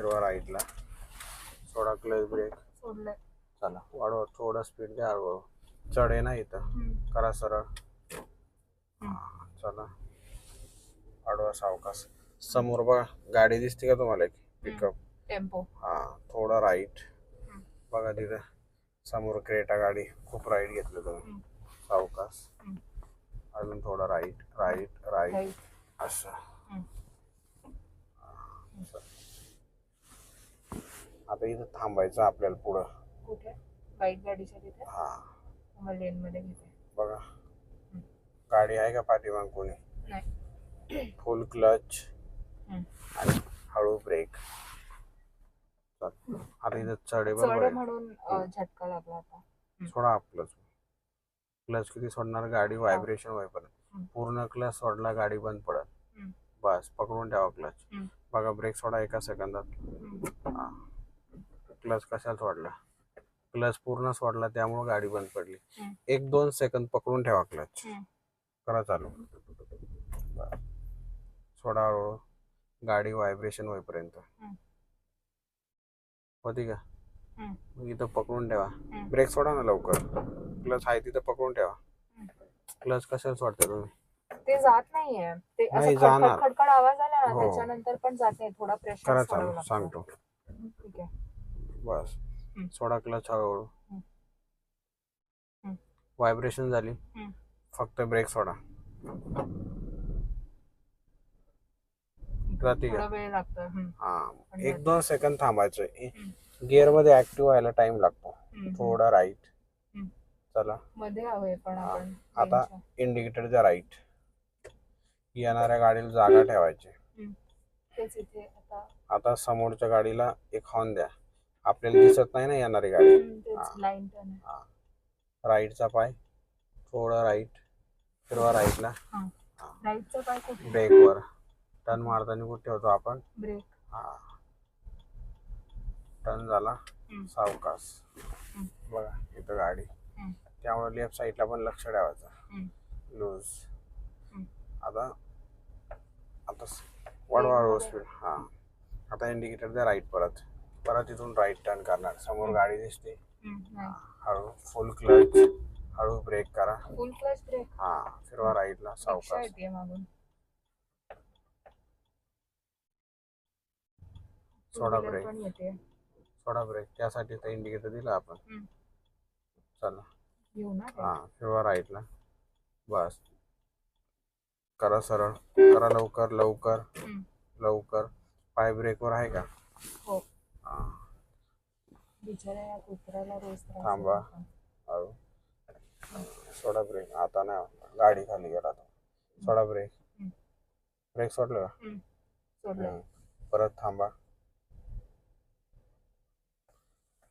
फिरवा राईटला सोडा clutch brake सोडलंय. चला वाढवा थोडं स्पीड द्या हळूहळू. चढ आहे ना इथं. करा सरळ. चला. वाढवा सावकाश. समोर बघा गाडी दिसते का तुम्हाला एक? पिकअप टेम्पो हा थोडा राईट. बघा तिथं. समोर क्रेटा गाडी. खूप राईट घेतलं तुम्ही. सावकाश. अजून थोडा राईट राईट राईट. असं. आता इथं थांबायचं आपल्याला पुढं. कुठे? वाईट गाडीच्या तिथे? हा. मग लेन मध्ये घेते. बघा. गाडी आहे का पाठीमाग कोणी? नाही. Full clutch. आणि हळू ब्रेक आता इथं चढे चढ बरोबर आहे. म्हणून अं, झटका लागला आता. सोडा क्लच क्लच किती सोडणार? गाडी व्हायब्रेशन होईपर्यंत. हम्म. पूर्ण क्लच सोडला गाडी बंद पडत हम्म. बस पकडून ठेवा क्लच हम्म. बघा ब्रेक सोडा एका सेकंदात. हा. क्लच कशाला सोडला क्लच पूर्ण सोडला त्यामुळे गाडी बंद पडली. एक दोन सेकंद पकडून ठेवा क्लच. करा चालू. सोडा. गाडी व्हायब्रेशन होईपर्यंत. होती का. मग इथं पकडून ठेवा. ब्रेक सोडा ना लवकर क्लच आहे तिथं पकडून ठेवा. क्लच कशाला सोडता तुम्ही ते जात नाहीये ते असं नाही, खडखड जाणार. खडखड आवाज आला ना हो. त्याच्यानंतर पण जात नाही थोडा प्रेशर करा चालू सांगतो ठीक आहे बस. सोडा क्लच हळूहळू. व्हायब्रेशन झाली. फक्त ब्रेक सोडा. हा. एक. दोन सेकंद थांबायचं. गिअरमध्ये ऍक्टिव्ह व्हायला टाइम लागतो. थोडा राईट. चला. मध्ये हवे पण आता. इंडिकेटरच्या राईट येणाऱ्या गाडीला जागा ठेवायची. आता. समोरच्या गाडीला एक हॉर्न द्या. आपल्याला दिसत नाही ना येणारी गाडी. हा. राईटचा पाय. थोडा राईट फिरवा राईटला ब्रेकवर टर्न मारताना कुठे ठेवतो आपण? ब्रेक हा. टर्न झाला. सावकाश. हम्म. बघा इथं गाडी. त्यामुळे लेफ्ट साईडला पण लक्ष ठेवायचं. हम्म. लूज. आता आता वाढवा. स्पीड हा. आता इंडिकेटर द्या राईट परत. परत इथून राईट टर्न करणार. समोर. गाडी दिसते. हळू फुल क्लच हळू ब्रेक करा. फुल क्लच ब्रेक हा फिरवा राईटला सावकाश. सोडा ब्रेक सोडा ब्रेक त्यासाठी तर इंडिकेटर दिला आपण. चला. हा फिरवा राईटला बस. करा सरळ. करा लवकर लवकर. लवकर. पाय ब्रेकवर आहे का? हा. बिचारा या कुत्र्याला रोज त्रास थांबा. हळू सोडा ब्रेक आता ना गाडी खाली गेला तो सोडा ब्रेक हम्म. ब्रेक सोडलं? का सोडलं. हम्म. परत थांबा.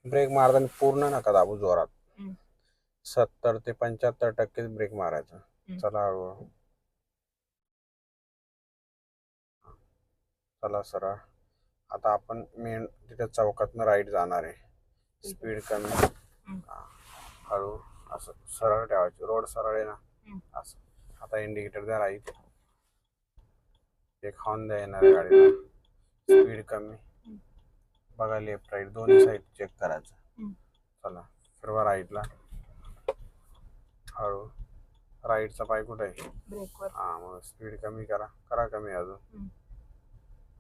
ब्रेक मारताना पूर्ण नका दाबू जोरात. हम्म. सत्तर ते पंच्याहत्तर टक्केच ब्रेक मारायचा. चला हळूहळू चला सरळ आता आपण मेन तिथे चौकातनं राईट जाणार आहे. स्पीड कमी. हा. हळू असं सरळ ठेवायची. रोड सरळ आहे ना. असं. आता इंडिकेटर द्या राईट. एक हॉर्न द्या येणार गाडीला. स्पीड कमी. बघा लेफ्ट राईट दोन्ही साईड चेक करायचं. चला. फिरवा राईटला हळू. राईटचा पाय कुठे आहे? ब्रेकवर हा मग स्पीड कमी करा. करा कमी अजून.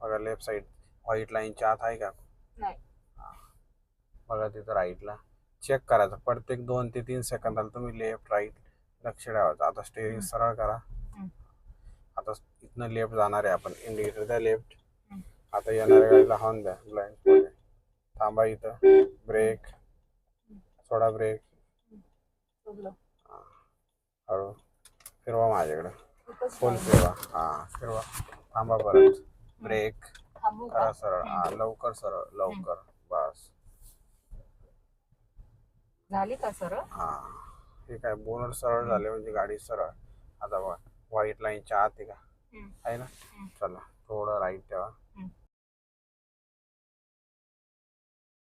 बघा लेफ्ट साईड व्हाईट लाईनच्या आत आहे का? नाही. बघा तिथं राईटला चेक करायचं प्रत्येक दोन ते तीन सेकंदाला तुम्ही लेफ्ट राईट लक्ष ठेवायचं आता स्टेअरिंग. सरळ करा. आता इथनं लेफ्ट जाणार आहे आपण. इंडिकेटर द्या लेफ्ट. आता येणाऱ्या गाडीला हॉर्न द्या. ब्लाइंड थांबा इथं. ब्रेक सोडा ब्रेक हळू. फिरवा माझ्याकडं. फुल. फिरवा. हा फिरवा. थांबा परत. ब्रेक करा सरळ. हा लवकर सरळ. लवकर. बस. झाली का सरळ? हा. हे काय बोनट सरळ झाले म्हणजे गाडी सरळ. आता बघा व्हाईट लाईनच्या आत आहे का. आहे ना. चला थोडं राईट ठेवा.